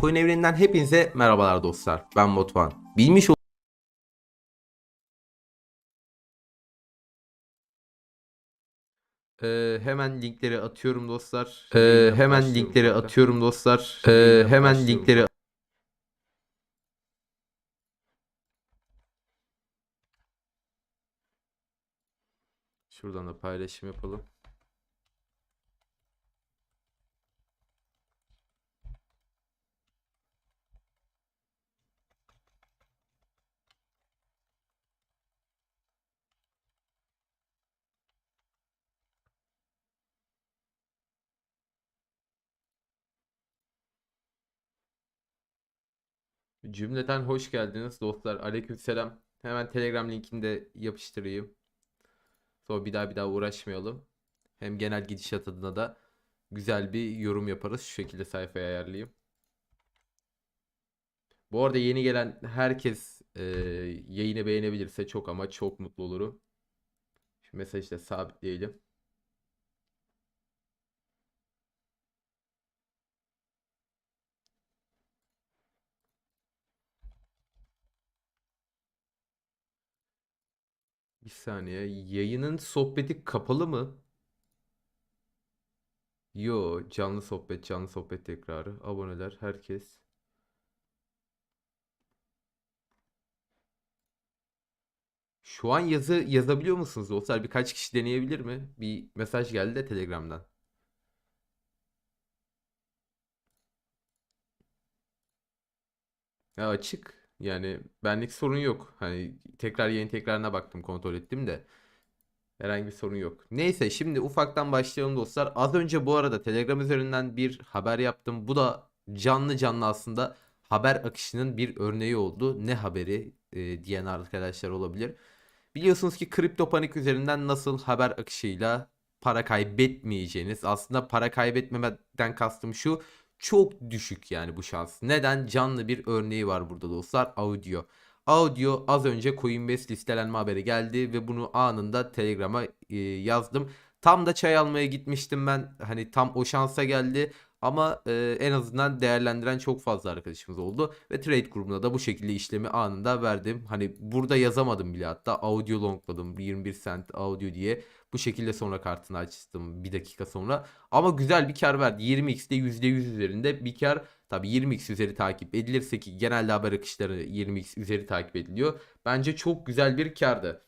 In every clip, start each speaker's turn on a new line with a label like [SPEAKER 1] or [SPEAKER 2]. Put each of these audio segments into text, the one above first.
[SPEAKER 1] Coin evreninden hepinize merhabalar dostlar. Ben Botvan. Bilmiş ol- Ee, hemen linkleri atıyorum dostlar. Ee, hemen linkleri atıyorum dostlar. Ee, hemen linkleri Şuradan da paylaşım yapalım. Cümleten hoş geldiniz dostlar. Aleykümselam. Hemen Telegram linkini de yapıştırayım. Sonra bir daha bir daha uğraşmayalım. Hem genel gidişat adına da güzel bir yorum yaparız. Şu şekilde sayfaya ayarlayayım. Bu arada yeni gelen herkes e, yayını beğenebilirse çok ama çok mutlu olurum. Şu mesajı da sabitleyelim. Bir saniye. Yayının sohbeti kapalı mı? Yo, canlı sohbet, canlı sohbet tekrarı. Aboneler, herkes. Şu an yazı yazabiliyor musunuz dostlar? Birkaç kişi deneyebilir mi? Bir mesaj geldi de Telegram'dan. Ya açık. Yani benlik sorun yok. Hani tekrar yayın tekrarına baktım, kontrol ettim de. Herhangi bir sorun yok. Neyse şimdi ufaktan başlayalım dostlar. Az önce bu arada Telegram üzerinden bir haber yaptım. Bu da canlı canlı aslında haber akışının bir örneği oldu. Ne haberi e, diyen arkadaşlar olabilir. Biliyorsunuz ki kripto panik üzerinden nasıl haber akışıyla para kaybetmeyeceğiniz. Aslında para kaybetmemeden kastım şu. Çok düşük yani bu şans. Neden? Canlı bir örneği var burada dostlar. Audio. Audio az önce Coinbase listelenme haberi geldi ve bunu anında Telegram'a e, yazdım. Tam da çay almaya gitmiştim ben. Hani tam o şansa geldi. Ama e, en azından değerlendiren çok fazla arkadaşımız oldu. Ve trade grubuna da bu şekilde işlemi anında verdim. Hani burada yazamadım bile hatta audio longladım 21 cent audio diye. Bu şekilde sonra kartını açtım bir dakika sonra. Ama güzel bir kar verdi. 20x'de %100 üzerinde bir kar. Tabi 20x üzeri takip edilirse ki genelde haber akışları 20x üzeri takip ediliyor. Bence çok güzel bir kardı.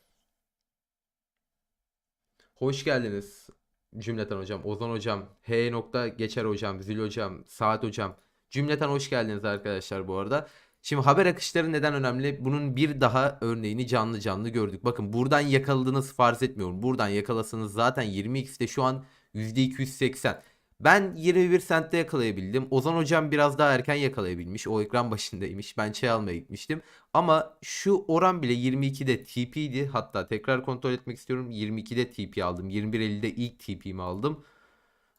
[SPEAKER 1] Hoş geldiniz cümleten hocam, Ozan hocam, H. nokta Geçer hocam, Zül hocam, Saat hocam. Cümleten hoş geldiniz arkadaşlar bu arada. Şimdi haber akışları neden önemli? Bunun bir daha örneğini canlı canlı gördük. Bakın buradan yakaladığınız farz etmiyorum. Buradan yakalasanız zaten 20x'te şu an %280. Ben 21 centte yakalayabildim. Ozan hocam biraz daha erken yakalayabilmiş. O ekran başındaymış. Ben çay almaya gitmiştim. Ama şu oran bile 22'de TP'di. Hatta tekrar kontrol etmek istiyorum. 22'de TP aldım. 21.50'de ilk TP'mi aldım.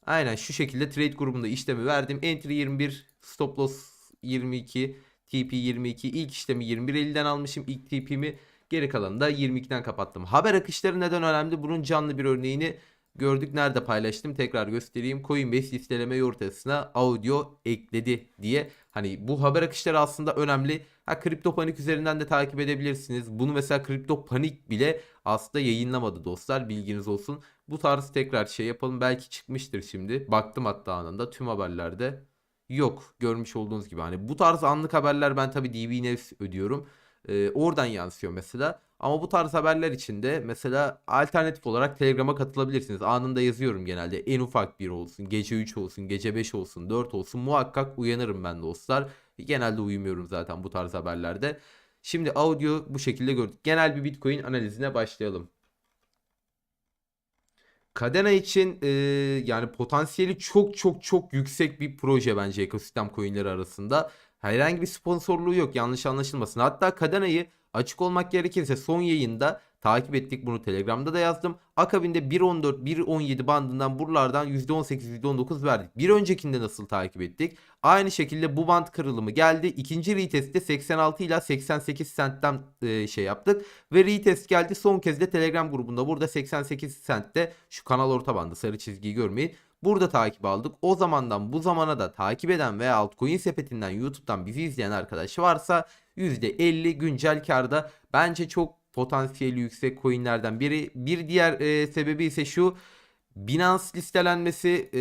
[SPEAKER 1] Aynen şu şekilde trade grubunda işlemi verdim. Entry 21, stop loss 22, TP 22. İlk işlemi 21.50'den almışım. ilk TP'mi. Geri kalanını da 22'den kapattım. Haber akışları neden önemli? Bunun canlı bir örneğini gördük. Nerede paylaştım? Tekrar göstereyim. Coinbase listeleme yumurtasına audio ekledi diye. Hani bu haber akışları aslında önemli. Ha kripto panik üzerinden de takip edebilirsiniz. Bunu mesela kripto panik bile aslında yayınlamadı dostlar. Bilginiz olsun. Bu tarz tekrar şey yapalım. Belki çıkmıştır şimdi. Baktım hatta anında tüm haberlerde. Yok görmüş olduğunuz gibi hani bu tarz anlık haberler ben tabii DBNews ödüyorum. Ee, oradan yansıyor mesela. Ama bu tarz haberler için de mesela alternatif olarak Telegram'a katılabilirsiniz. Anında yazıyorum genelde. En ufak bir olsun, gece 3 olsun, gece 5 olsun, 4 olsun muhakkak uyanırım ben dostlar. Genelde uyumuyorum zaten bu tarz haberlerde. Şimdi audio bu şekilde gördük. Genel bir Bitcoin analizine başlayalım. Kadena için e, yani potansiyeli çok çok çok yüksek bir proje bence ekosistem coinleri arasında. Herhangi bir sponsorluğu yok yanlış anlaşılmasın. Hatta Kadena'yı açık olmak gerekirse son yayında takip ettik bunu Telegram'da da yazdım. Akabinde 1.14 1.17 bandından buralardan %18 %19 verdik. Bir öncekinde nasıl takip ettik? Aynı şekilde bu band kırılımı geldi. İkinci retestte 86 ile 88 centten e, şey yaptık. Ve retest geldi son kez de Telegram grubunda burada 88 centte şu kanal orta bandı sarı çizgiyi görmeyin. Burada takip aldık. O zamandan bu zamana da takip eden veya altcoin sepetinden YouTube'dan bizi izleyen arkadaş varsa %50 güncel karda bence çok potansiyeli yüksek coinlerden biri. Bir diğer e, sebebi ise şu. Binance listelenmesi e,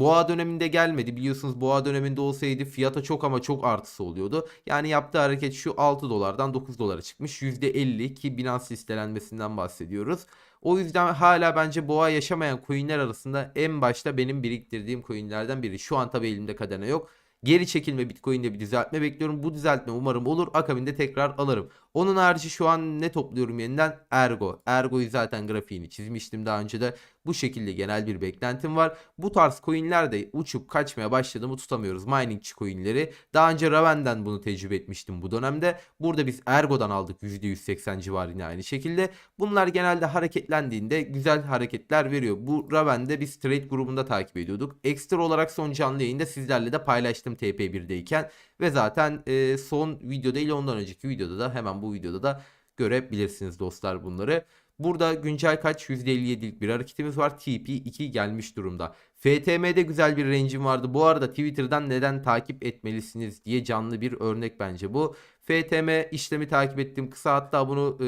[SPEAKER 1] boğa döneminde gelmedi. Biliyorsunuz boğa döneminde olsaydı fiyata çok ama çok artısı oluyordu. Yani yaptığı hareket şu 6 dolardan 9 dolara çıkmış. %50 ki Binance listelenmesinden bahsediyoruz. O yüzden hala bence boğa yaşamayan coinler arasında en başta benim biriktirdiğim coinlerden biri. Şu an tabii elimde kadene yok. Geri çekilme Bitcoin'de bir düzeltme bekliyorum. Bu düzeltme umarım olur. Akabinde tekrar alırım. Onun harici şu an ne topluyorum yeniden? Ergo. Ergo'yu zaten grafiğini çizmiştim daha önce de. Bu şekilde genel bir beklentim var. Bu tarz coinler de uçup kaçmaya başladı mı tutamıyoruz. Miningçi coinleri. Daha önce Raven'den bunu tecrübe etmiştim bu dönemde. Burada biz Ergo'dan aldık %180 civarı yine aynı şekilde. Bunlar genelde hareketlendiğinde güzel hareketler veriyor. Bu Raven'de biz trade grubunda takip ediyorduk. Ekstra olarak son canlı yayında sizlerle de paylaştım TP1'deyken. Ve zaten e, son video değil ondan önceki videoda da hemen bu videoda da görebilirsiniz dostlar bunları. Burada güncel kaç %57'lik bir hareketimiz var. TP2 gelmiş durumda. FTM'de güzel bir range'im vardı. Bu arada Twitter'dan neden takip etmelisiniz diye canlı bir örnek bence bu. FTM işlemi takip ettim. Kısa hatta bunu e,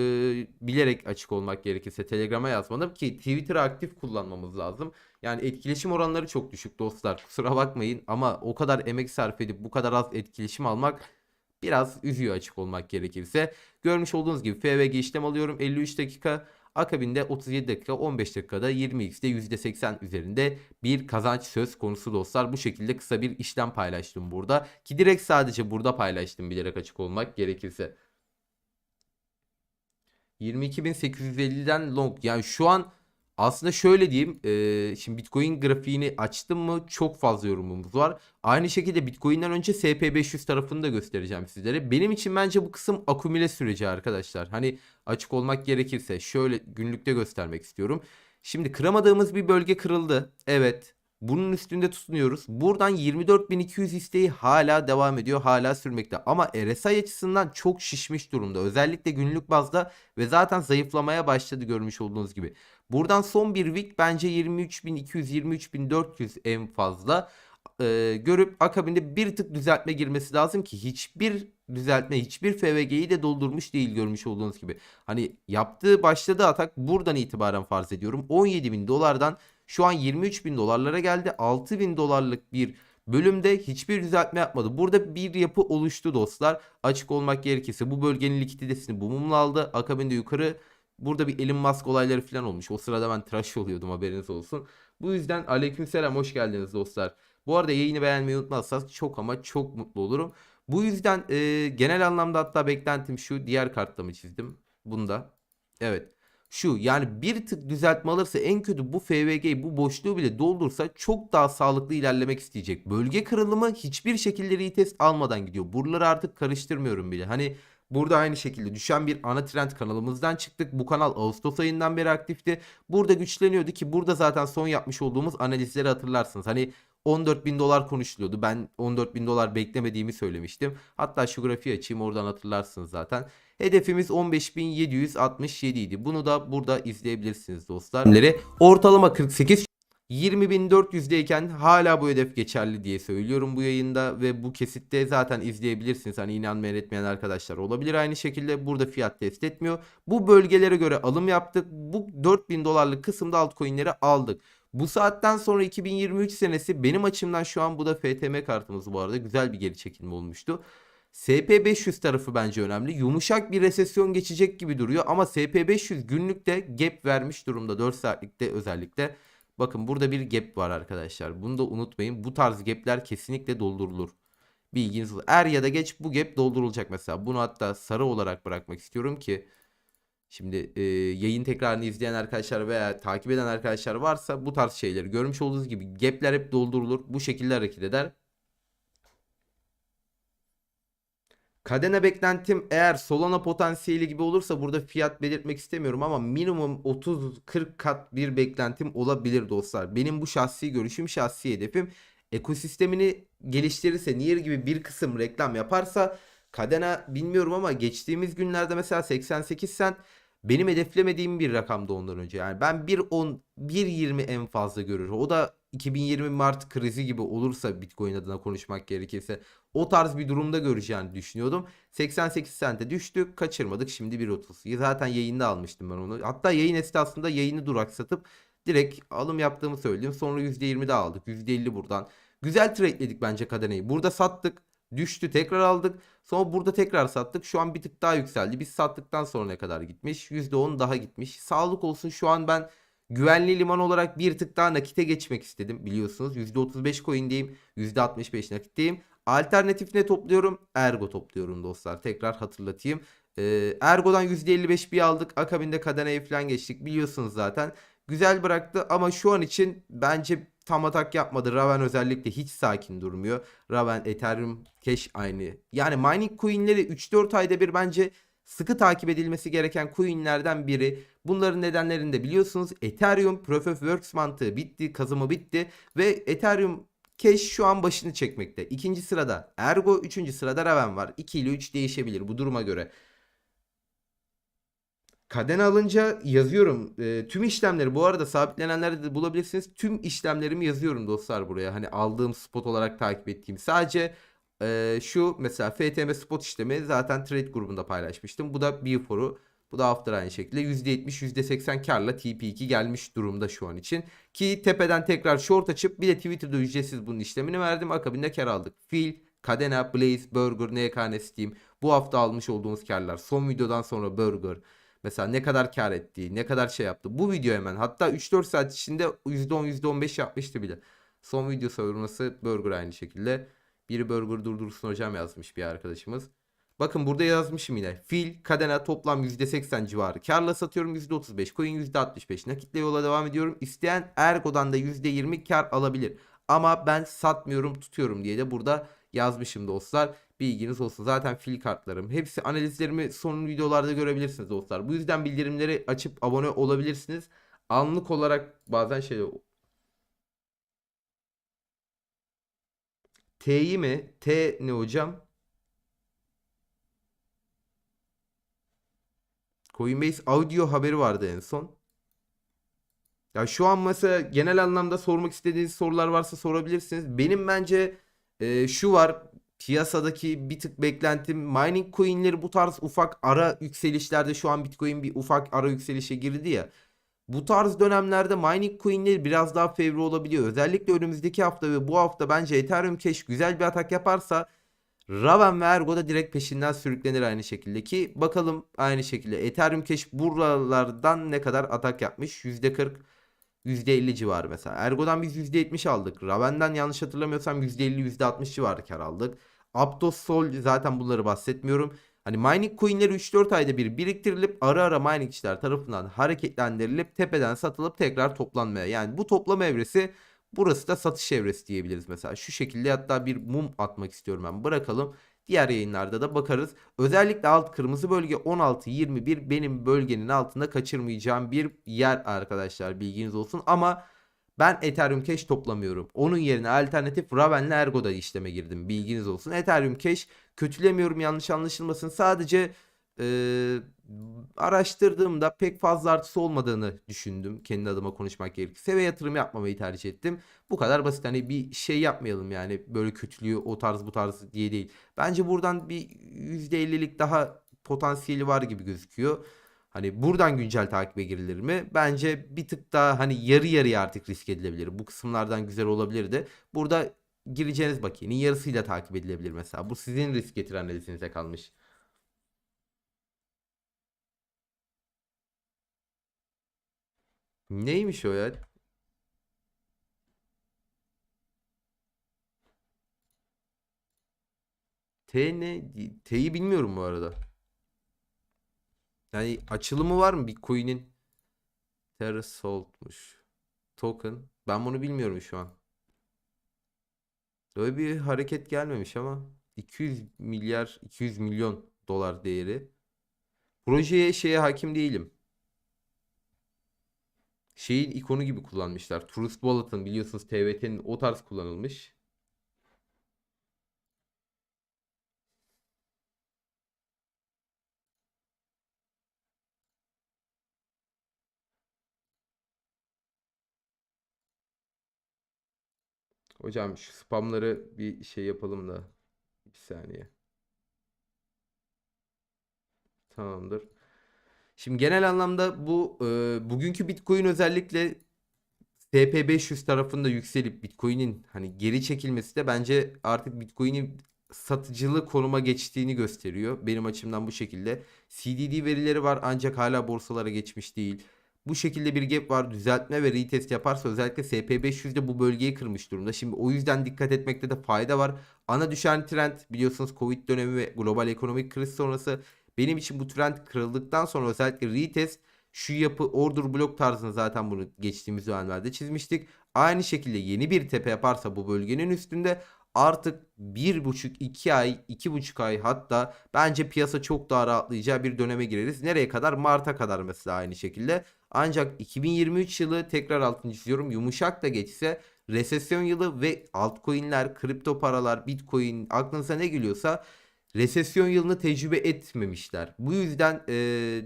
[SPEAKER 1] bilerek açık olmak gerekirse Telegram'a yazmadım ki Twitter'ı aktif kullanmamız lazım. Yani etkileşim oranları çok düşük dostlar. Kusura bakmayın ama o kadar emek sarf edip bu kadar az etkileşim almak biraz üzüyor açık olmak gerekirse. Görmüş olduğunuz gibi FVG işlem alıyorum 53 dakika. Akabinde 37 dakika 15 dakikada 20x'de %80 üzerinde bir kazanç söz konusu dostlar. Bu şekilde kısa bir işlem paylaştım burada. Ki direkt sadece burada paylaştım bilerek açık olmak gerekirse. 22.850'den long yani şu an aslında şöyle diyeyim. E, şimdi Bitcoin grafiğini açtım mı çok fazla yorumumuz var. Aynı şekilde Bitcoin'den önce SP500 tarafını da göstereceğim sizlere. Benim için bence bu kısım akumüle süreci arkadaşlar. Hani açık olmak gerekirse şöyle günlükte göstermek istiyorum. Şimdi kıramadığımız bir bölge kırıldı. Evet. Bunun üstünde tutunuyoruz. Buradan 24.200 isteği hala devam ediyor. Hala sürmekte. Ama RSI açısından çok şişmiş durumda. Özellikle günlük bazda ve zaten zayıflamaya başladı görmüş olduğunuz gibi. Buradan son bir week bence 23.200 23.400 en fazla e, görüp akabinde bir tık düzeltme girmesi lazım ki hiçbir düzeltme hiçbir FVG'yi de doldurmuş değil görmüş olduğunuz gibi. Hani yaptığı başladığı atak buradan itibaren farz ediyorum 17.000 dolardan şu an 23.000 dolarlara geldi 6.000 dolarlık bir bölümde hiçbir düzeltme yapmadı. Burada bir yapı oluştu dostlar. Açık olmak gerekirse bu bölgenin likiditesini bu mumla aldı. Akabinde yukarı Burada bir Elon Musk olayları falan olmuş. O sırada ben tıraş oluyordum haberiniz olsun. Bu yüzden aleykümselam hoş geldiniz dostlar. Bu arada yayını beğenmeyi unutmazsanız çok ama çok mutlu olurum. Bu yüzden e, genel anlamda hatta beklentim şu. Diğer kartta mı çizdim? Bunda. Evet. Şu yani bir tık düzeltme alırsa en kötü bu FVG bu boşluğu bile doldursa çok daha sağlıklı ilerlemek isteyecek. Bölge kırılımı hiçbir şekilde retest almadan gidiyor. Buraları artık karıştırmıyorum bile. Hani Burada aynı şekilde düşen bir ana trend kanalımızdan çıktık. Bu kanal Ağustos ayından beri aktifti. Burada güçleniyordu ki burada zaten son yapmış olduğumuz analizleri hatırlarsınız. Hani 14 bin dolar konuşuluyordu. Ben 14 bin dolar beklemediğimi söylemiştim. Hatta şu grafiği açayım oradan hatırlarsınız zaten. Hedefimiz 15.767 idi. Bunu da burada izleyebilirsiniz dostlar. Ortalama 48 20.400'deyken hala bu hedef geçerli diye söylüyorum bu yayında ve bu kesitte zaten izleyebilirsiniz. Hani inanmayan etmeyen arkadaşlar olabilir aynı şekilde. Burada fiyat test etmiyor. Bu bölgelere göre alım yaptık. Bu 4000 dolarlık kısımda altcoin'leri aldık. Bu saatten sonra 2023 senesi benim açımdan şu an bu da FTM kartımız bu arada güzel bir geri çekilme olmuştu. SP500 tarafı bence önemli. Yumuşak bir resesyon geçecek gibi duruyor ama SP500 günlükte gap vermiş durumda 4 saatlikte özellikle. Bakın burada bir gap var arkadaşlar. Bunu da unutmayın. Bu tarz gapler kesinlikle doldurulur. Bilginiz olsun. Er ya da geç bu gap doldurulacak mesela. Bunu hatta sarı olarak bırakmak istiyorum ki Şimdi e, yayın tekrarını izleyen arkadaşlar veya takip eden arkadaşlar varsa bu tarz şeyleri görmüş olduğunuz gibi gapler hep doldurulur. Bu şekilde hareket eder. Kadene beklentim eğer Solana potansiyeli gibi olursa burada fiyat belirtmek istemiyorum ama minimum 30-40 kat bir beklentim olabilir dostlar. Benim bu şahsi görüşüm, şahsi hedefim ekosistemini geliştirirse, Nier gibi bir kısım reklam yaparsa Kadena bilmiyorum ama geçtiğimiz günlerde mesela 88 sen benim hedeflemediğim bir rakamdı ondan önce. Yani ben 1.10, 1.20 en fazla görür. O da 2020 Mart krizi gibi olursa Bitcoin adına konuşmak gerekirse o tarz bir durumda göreceğini düşünüyordum. 88 sente düştük kaçırmadık şimdi 1.30. Zaten yayında almıştım ben onu. Hatta yayın esnasında yayını duraksatıp direkt alım yaptığımı söyleyeyim. Sonra %20 daha aldık. %50 buradan. Güzel trade'ledik bence kadeneyi. Burada sattık. Düştü tekrar aldık. Sonra burada tekrar sattık. Şu an bir tık daha yükseldi. Biz sattıktan sonra ne kadar gitmiş? %10 daha gitmiş. Sağlık olsun şu an ben güvenli liman olarak bir tık daha nakite geçmek istedim. Biliyorsunuz %35 coin'deyim. %65 nakitteyim. Alternatif ne topluyorum? Ergo topluyorum dostlar. Tekrar hatırlatayım. Ee, Ergo'dan %55 bir aldık. Akabinde kadeneye falan geçtik. Biliyorsunuz zaten. Güzel bıraktı ama şu an için bence tam atak yapmadı. Raven özellikle hiç sakin durmuyor. Raven, Ethereum, Cash aynı. Yani mining coinleri 3-4 ayda bir bence sıkı takip edilmesi gereken coinlerden biri. Bunların nedenlerini de biliyorsunuz. Ethereum Proof of Works mantığı bitti, kazımı bitti ve Ethereum Cash şu an başını çekmekte. İkinci sırada Ergo, üçüncü sırada Raven var. 2 ile 3 değişebilir bu duruma göre. Kadene alınca yazıyorum. E, tüm işlemleri bu arada sabitlenenlerde de bulabilirsiniz. Tüm işlemlerimi yazıyorum dostlar buraya. Hani aldığım spot olarak takip ettiğim. Sadece e, şu mesela FTM spot işlemi zaten trade grubunda paylaşmıştım. Bu da Before'u. Bu da After aynı şekilde %70 %80 karla TP2 gelmiş durumda şu an için. Ki tepeden tekrar short açıp bir de Twitter'da ücretsiz bunun işlemini verdim. Akabinde kar aldık. Fil, Kadena, Blaze, Burger, NKN Steam. Bu hafta almış olduğumuz karlar. Son videodan sonra Burger. Mesela ne kadar kar ettiği, ne kadar şey yaptı. Bu video hemen hatta 3-4 saat içinde %10 %15 yapmıştı bile. Son video savurması Burger aynı şekilde. Biri Burger durdursun hocam yazmış bir arkadaşımız. Bakın burada yazmışım yine. Fil, kadena toplam %80 civarı. Karla satıyorum %35. Coin %65. Nakitle yola devam ediyorum. İsteyen Ergo'dan da %20 kar alabilir. Ama ben satmıyorum tutuyorum diye de burada yazmışım dostlar. Bilginiz olsun. Zaten fil kartlarım. Hepsi analizlerimi son videolarda görebilirsiniz dostlar. Bu yüzden bildirimleri açıp abone olabilirsiniz. Anlık olarak bazen şey T'yi mi? T ne hocam? Coinbase audio haberi vardı en son. Ya şu an mesela genel anlamda sormak istediğiniz sorular varsa sorabilirsiniz. Benim bence e, şu var piyasadaki bir tık beklentim mining coinleri bu tarz ufak ara yükselişlerde şu an Bitcoin bir ufak ara yükselişe girdi ya. Bu tarz dönemlerde mining coinleri biraz daha fevri olabiliyor. Özellikle önümüzdeki hafta ve bu hafta bence Ethereum Cash güzel bir atak yaparsa Raven ve Ergo da direkt peşinden sürüklenir aynı şekilde ki bakalım aynı şekilde Ethereum Cash buralardan ne kadar atak yapmış? %40 %50 civarı mesela. Ergo'dan biz %70 aldık. Raven'den yanlış hatırlamıyorsam %50 %60 civarı kar aldık. Aptos Sol zaten bunları bahsetmiyorum. Hani mining coinleri 3-4 ayda bir biriktirilip ara ara miningçiler tarafından hareketlendirilip tepeden satılıp tekrar toplanmaya. Yani bu toplama evresi burası da satış evresi diyebiliriz mesela. Şu şekilde hatta bir mum atmak istiyorum ben bırakalım. Diğer yayınlarda da bakarız. Özellikle alt kırmızı bölge 16-21 benim bölgenin altında kaçırmayacağım bir yer arkadaşlar bilginiz olsun. Ama ben Ethereum Cash toplamıyorum. Onun yerine alternatif Raven'le Ergo'da işleme girdim. Bilginiz olsun. Ethereum Cash kötülemiyorum yanlış anlaşılmasın. Sadece e, araştırdığımda pek fazla artısı olmadığını düşündüm. Kendi adıma konuşmak gerekirse ve yatırım yapmamayı tercih ettim. Bu kadar basit. Hani bir şey yapmayalım yani böyle kötülüğü o tarz bu tarz diye değil. Bence buradan bir %50'lik daha potansiyeli var gibi gözüküyor. Hani buradan güncel takibe girilir mi? Bence bir tık daha hani yarı yarıya artık risk edilebilir. Bu kısımlardan güzel olabilir de. Burada gireceğiniz bakiyenin yarısıyla takip edilebilir mesela. Bu sizin risk getir analizinize kalmış. Neymiş o ya? T ne? T'yi bilmiyorum bu arada. Yani açılımı var mı Bitcoin'in? Terrasolt'muş. Token. Ben bunu bilmiyorum şu an. Öyle bir hareket gelmemiş ama 200 milyar 200 milyon dolar değeri. Projeye şeye hakim değilim. Şeyin ikonu gibi kullanmışlar. Trust Wallet'ın biliyorsunuz TVT'nin o tarz kullanılmış. Hocam şu spamları bir şey yapalım da. Bir saniye. Tamamdır. Şimdi genel anlamda bu e, bugünkü Bitcoin özellikle SP500 tarafında yükselip Bitcoin'in hani geri çekilmesi de bence artık Bitcoin'in satıcılı konuma geçtiğini gösteriyor. Benim açımdan bu şekilde. CDD verileri var ancak hala borsalara geçmiş değil. Bu şekilde bir gap var. Düzeltme ve retest yaparsa özellikle SP500'de bu bölgeyi kırmış durumda. Şimdi o yüzden dikkat etmekte de fayda var. Ana düşen trend biliyorsunuz Covid dönemi ve global ekonomik kriz sonrası benim için bu trend kırıldıktan sonra özellikle retest şu yapı order blok tarzını zaten bunu geçtiğimiz dönemlerde çizmiştik. Aynı şekilde yeni bir tepe yaparsa bu bölgenin üstünde artık 1,5-2 ay, 2,5 ay hatta bence piyasa çok daha rahatlayacağı bir döneme gireriz. Nereye kadar? Mart'a kadar mesela aynı şekilde. Ancak 2023 yılı tekrar altını çiziyorum yumuşak da geçse resesyon yılı ve altcoin'ler, kripto paralar, bitcoin aklınıza ne geliyorsa resesyon yılını tecrübe etmemişler. Bu yüzden e,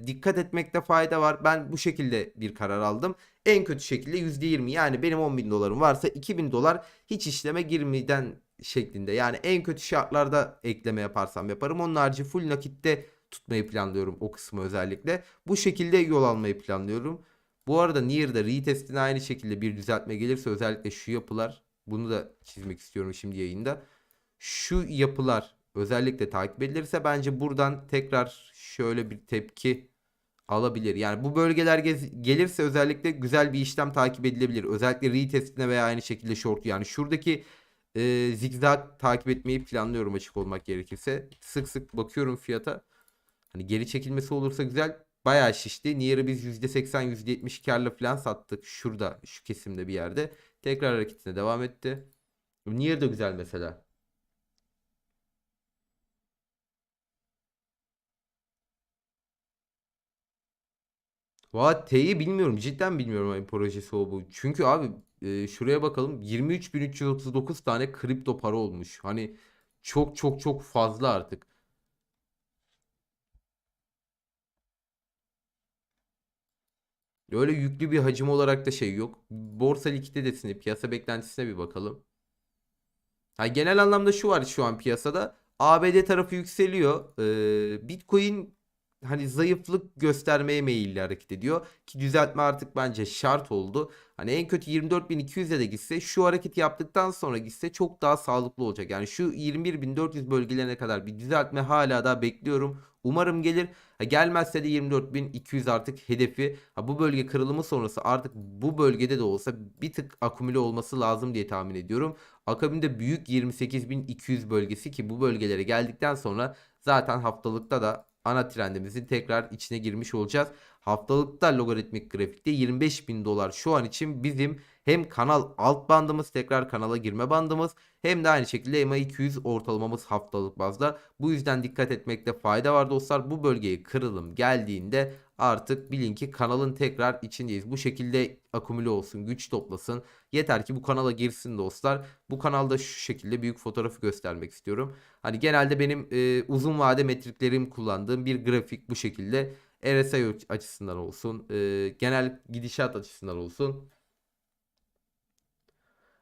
[SPEAKER 1] dikkat etmekte fayda var. Ben bu şekilde bir karar aldım. En kötü şekilde %20 yani benim 10 bin dolarım varsa 2000 dolar hiç işleme girmeden şeklinde. Yani en kötü şartlarda ekleme yaparsam yaparım. Onun harici full nakitte tutmayı planlıyorum o kısmı özellikle. Bu şekilde yol almayı planlıyorum. Bu arada Near'da retestine aynı şekilde bir düzeltme gelirse özellikle şu yapılar bunu da çizmek istiyorum şimdi yayında. Şu yapılar özellikle takip edilirse bence buradan tekrar şöyle bir tepki alabilir. Yani bu bölgeler gelirse özellikle güzel bir işlem takip edilebilir. Özellikle retestine veya aynı şekilde short yani şuradaki e, zigzag takip etmeyi planlıyorum açık olmak gerekirse. Sık sık bakıyorum fiyata. Hani geri çekilmesi olursa güzel. Bayağı şişti. Nier'ı biz %80 %70 karla falan sattık. Şurada şu kesimde bir yerde. Tekrar hareketine devam etti. Nier de güzel mesela. Valla T'yi bilmiyorum. Cidden bilmiyorum hani projesi o bu. Çünkü abi e, şuraya bakalım. 23.339 tane kripto para olmuş. Hani çok çok çok fazla artık. Öyle yüklü bir hacim olarak da şey yok. Borsa likiditesine, piyasa beklentisine bir bakalım. Ha, genel anlamda şu var şu an piyasada. ABD tarafı yükseliyor. Ee, Bitcoin hani zayıflık göstermeye meyilli hareket ediyor. Ki düzeltme artık bence şart oldu. Hani en kötü 24.200'e de gitse şu hareketi yaptıktan sonra gitse çok daha sağlıklı olacak. Yani şu 21.400 bölgelerine kadar bir düzeltme hala daha bekliyorum. Umarım gelir. Ha, gelmezse de 24.200 artık hedefi. Ha, bu bölge kırılımı sonrası artık bu bölgede de olsa bir tık akumüle olması lazım diye tahmin ediyorum. Akabinde büyük 28.200 bölgesi ki bu bölgelere geldikten sonra zaten haftalıkta da ana trendimizin tekrar içine girmiş olacağız. Haftalıkta logaritmik grafikte 25 bin dolar şu an için bizim hem kanal alt bandımız tekrar kanala girme bandımız hem de aynı şekilde MA 200 ortalamamız haftalık bazda. Bu yüzden dikkat etmekte fayda var dostlar. Bu bölgeye kırılım geldiğinde artık bilin ki kanalın tekrar içindeyiz. Bu şekilde akumüle olsun, güç toplasın. Yeter ki bu kanala girsin dostlar. Bu kanalda şu şekilde büyük fotoğrafı göstermek istiyorum. Hani genelde benim e, uzun vade metriklerim kullandığım bir grafik bu şekilde. RSI açısından olsun, e, genel gidişat açısından olsun.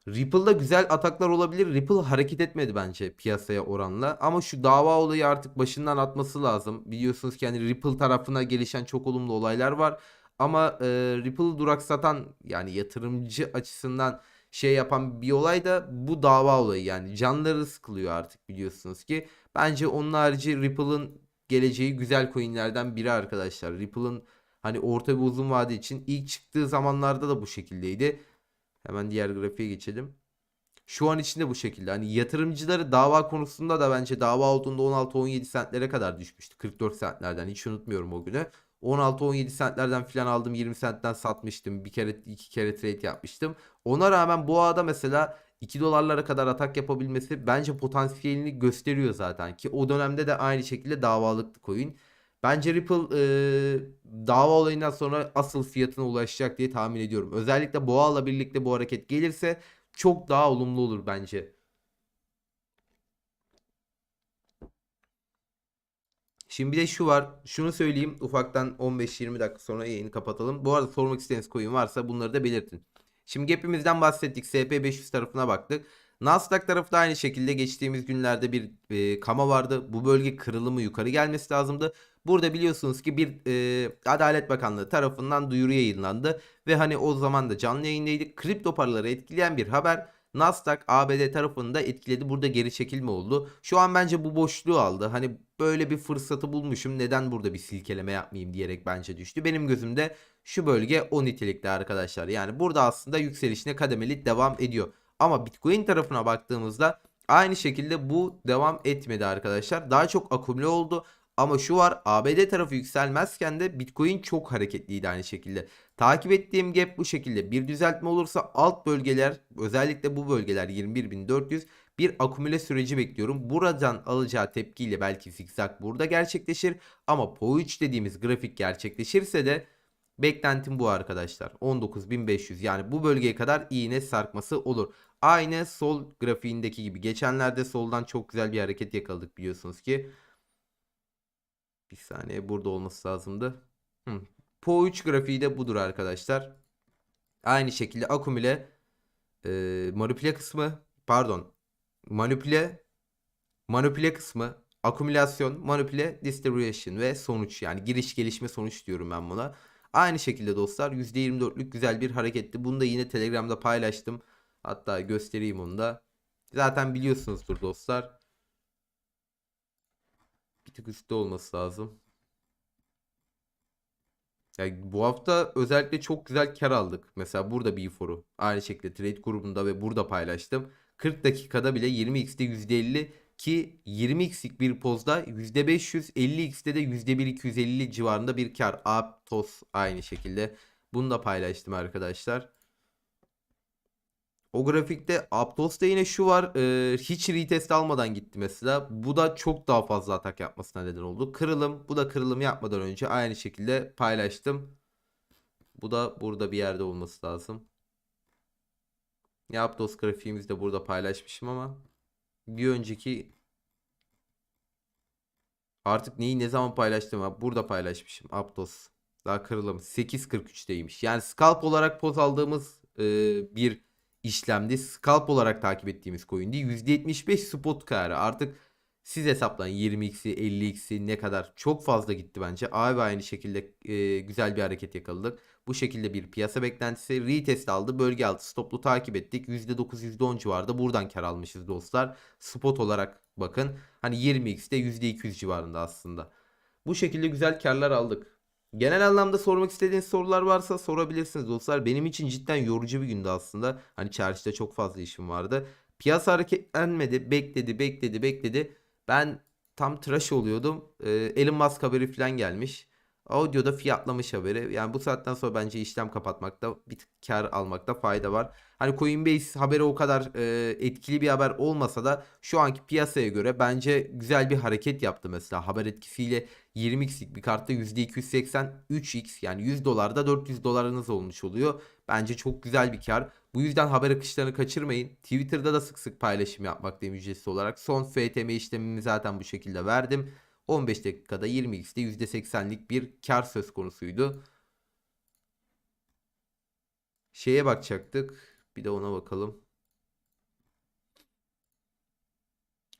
[SPEAKER 1] Ripple'da güzel ataklar olabilir. Ripple hareket etmedi bence piyasaya oranla. Ama şu dava olayı artık başından atması lazım. Biliyorsunuz ki hani Ripple tarafına gelişen çok olumlu olaylar var. Ama e, Ripple'ı duraksatan yani yatırımcı açısından şey yapan bir olay da bu dava olayı. Yani canları sıkılıyor artık biliyorsunuz ki. Bence onun harici Ripple'ın geleceği güzel coinlerden biri arkadaşlar. Ripple'ın hani orta ve uzun vade için ilk çıktığı zamanlarda da bu şekildeydi. Hemen diğer grafiğe geçelim. Şu an içinde bu şekilde. Hani yatırımcıları dava konusunda da bence dava olduğunda 16-17 sentlere kadar düşmüştü. 44 sentlerden hiç unutmuyorum o günü. 16-17 sentlerden filan aldım 20 sentten satmıştım. Bir kere iki kere trade yapmıştım. Ona rağmen bu ağda mesela 2 dolarlara kadar atak yapabilmesi bence potansiyelini gösteriyor zaten. Ki o dönemde de aynı şekilde davalıktı coin. Bence Ripple e, dava olayından sonra asıl fiyatına ulaşacak diye tahmin ediyorum. Özellikle boğayla birlikte bu hareket gelirse çok daha olumlu olur bence. Şimdi bir de şu var. Şunu söyleyeyim. Ufaktan 15-20 dakika sonra yayını kapatalım. Bu arada sormak istediğiniz coin varsa bunları da belirtin. Şimdi gap'imizden bahsettik. SP500 tarafına baktık. Nasdaq tarafı da aynı şekilde geçtiğimiz günlerde bir e, kama vardı. Bu bölge kırılımı yukarı gelmesi lazımdı. Burada biliyorsunuz ki bir e, Adalet Bakanlığı tarafından duyuru yayınlandı. Ve hani o zaman da canlı yayındaydık. Kripto paraları etkileyen bir haber. Nasdaq ABD tarafını da etkiledi. Burada geri çekilme oldu. Şu an bence bu boşluğu aldı. Hani böyle bir fırsatı bulmuşum. Neden burada bir silkeleme yapmayayım diyerek bence düştü. Benim gözümde şu bölge o nitelikte arkadaşlar. Yani burada aslında yükselişine kademeli devam ediyor. Ama Bitcoin tarafına baktığımızda aynı şekilde bu devam etmedi arkadaşlar. Daha çok akumüle oldu. Ama şu var ABD tarafı yükselmezken de Bitcoin çok hareketliydi aynı şekilde. Takip ettiğim gap bu şekilde. Bir düzeltme olursa alt bölgeler özellikle bu bölgeler 21.400 bir akumüle süreci bekliyorum. Buradan alacağı tepkiyle belki zikzak burada gerçekleşir. Ama PO3 dediğimiz grafik gerçekleşirse de beklentim bu arkadaşlar. 19.500 yani bu bölgeye kadar iğne sarkması olur. Aynı sol grafiğindeki gibi. Geçenlerde soldan çok güzel bir hareket yakaladık biliyorsunuz ki. Bir saniye burada olması lazımdı. Hı. PO3 grafiği de budur arkadaşlar. Aynı şekilde akumüle e, manipüle kısmı pardon manipüle manipüle kısmı akümülasyon manipüle distribution ve sonuç yani giriş gelişme sonuç diyorum ben buna. Aynı şekilde dostlar %24'lük güzel bir hareketti. Bunu da yine Telegram'da paylaştım. Hatta göstereyim onu da. Zaten biliyorsunuzdur dostlar. Bir tık üstte olması lazım. Yani bu hafta özellikle çok güzel kar aldık. Mesela burada bir foru. Aynı şekilde trade grubunda ve burada paylaştım. 40 dakikada bile 20x'te %50 ki 20x'lik bir pozda %500 50x'te de %1 civarında bir kar. Aptos aynı şekilde. Bunu da paylaştım arkadaşlar. O grafikte Aptos'ta yine şu var. e, hiç retest almadan gitti mesela. Bu da çok daha fazla atak yapmasına neden oldu. Kırılım. Bu da kırılım yapmadan önce aynı şekilde paylaştım. Bu da burada bir yerde olması lazım. Aptos grafiğimizi de burada paylaşmışım ama bir önceki artık neyi ne zaman paylaştım burada paylaşmışım Aptos. Daha kırılım 8.43'teymiş. Yani scalp olarak poz aldığımız e, bir işlemde scalp olarak takip ettiğimiz coin'di. %75 spot karı. Artık siz hesaplayın 20x'i 50x'i ne kadar çok fazla gitti bence. Abi aynı şekilde e, güzel bir hareket yakaladık. Bu şekilde bir piyasa beklentisi retest aldı. Bölge altı stoplu takip ettik. %9 %10 civarında buradan kar almışız dostlar. Spot olarak bakın. Hani 20x'te %200 civarında aslında. Bu şekilde güzel karlar aldık. Genel anlamda sormak istediğiniz sorular varsa sorabilirsiniz dostlar. Benim için cidden yorucu bir gündü aslında. Hani çarşıda çok fazla işim vardı. Piyasa hareketlenmedi. Bekledi, bekledi, bekledi. Ben tam tıraş oluyordum. Ee, Elon Musk haberi falan gelmiş. Audio'da fiyatlamış haberi. Yani bu saatten sonra bence işlem kapatmakta bir kar almakta fayda var. Hani Coinbase haberi o kadar e, etkili bir haber olmasa da şu anki piyasaya göre bence güzel bir hareket yaptı mesela. Haber etkisiyle 20x'lik bir kartta %280 3x yani 100 dolarda 400 dolarınız olmuş oluyor. Bence çok güzel bir kar. Bu yüzden haber akışlarını kaçırmayın. Twitter'da da sık sık paylaşım yapmaktayım ücretsiz olarak. Son FTM işlemimi zaten bu şekilde verdim. 15 dakikada 20x'de %80'lik bir kar söz konusuydu. Şeye bakacaktık. Bir de ona bakalım.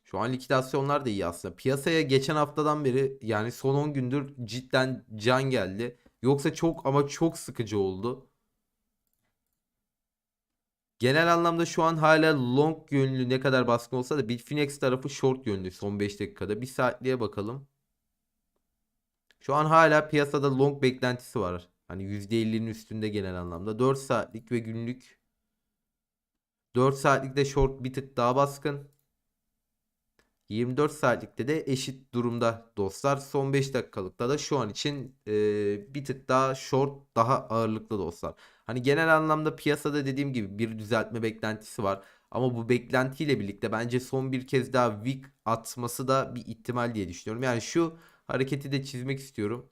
[SPEAKER 1] Şu an likidasyonlar da iyi aslında. Piyasaya geçen haftadan beri yani son 10 gündür cidden can geldi. Yoksa çok ama çok sıkıcı oldu. Genel anlamda şu an hala long yönlü ne kadar baskın olsa da Bitfinex tarafı short yönlü son 5 dakikada. Bir saatliğe bakalım. Şu an hala piyasada long beklentisi var. Hani %50'nin üstünde genel anlamda. 4 saatlik ve günlük 4 saatlikte short bir tık daha baskın. 24 saatlikte de eşit durumda dostlar. Son 5 dakikalıkta da şu an için e, bir tık daha short daha ağırlıklı dostlar. Hani genel anlamda piyasada dediğim gibi bir düzeltme beklentisi var. Ama bu beklentiyle birlikte bence son bir kez daha wick atması da bir ihtimal diye düşünüyorum. Yani şu hareketi de çizmek istiyorum.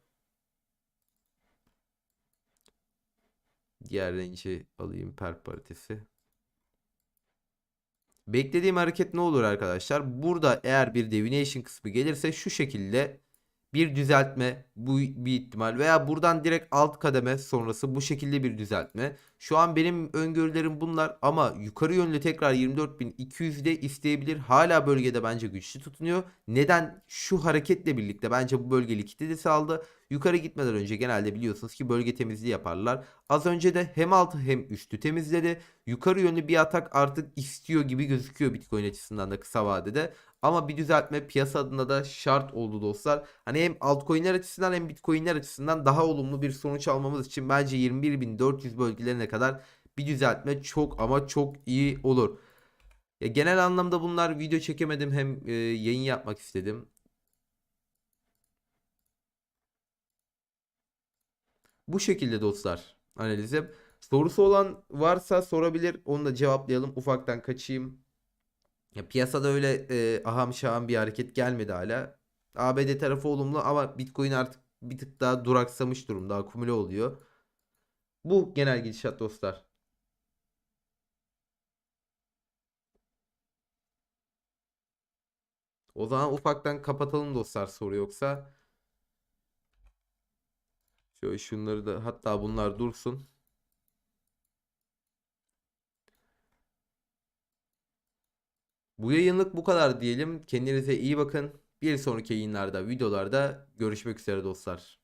[SPEAKER 1] Diğer renci alayım per paritesi. Beklediğim hareket ne olur arkadaşlar? Burada eğer bir deviation kısmı gelirse şu şekilde bir düzeltme bu bir ihtimal veya buradan direkt alt kademe sonrası bu şekilde bir düzeltme. Şu an benim öngörülerim bunlar ama yukarı yönlü tekrar 24.200'de isteyebilir. Hala bölgede bence güçlü tutunuyor. Neden? Şu hareketle birlikte bence bu bölge likiditesi aldı. Yukarı gitmeden önce genelde biliyorsunuz ki bölge temizliği yaparlar. Az önce de hem altı hem üstü temizledi. Yukarı yönlü bir atak artık istiyor gibi gözüküyor Bitcoin açısından da kısa vadede. Ama bir düzeltme piyasa adına da şart oldu dostlar. Hani hem altcoin'ler açısından hem Bitcoin'ler açısından daha olumlu bir sonuç almamız için bence 21.400 bölgelerine kadar bir düzeltme çok ama çok iyi olur. Ya genel anlamda bunlar video çekemedim hem e, yayın yapmak istedim. Bu şekilde dostlar analizim. Sorusu olan varsa sorabilir. Onu da cevaplayalım. Ufaktan kaçayım. Ya piyasada öyle e, aham şaham bir hareket gelmedi hala. ABD tarafı olumlu ama Bitcoin artık bir tık daha duraksamış durumda. Akumüle oluyor. Bu genel gidişat dostlar. O zaman ufaktan kapatalım dostlar soru yoksa. Şöyle şunları da hatta bunlar dursun. Bu yayınlık bu kadar diyelim. Kendinize iyi bakın. Bir sonraki yayınlarda, videolarda görüşmek üzere dostlar.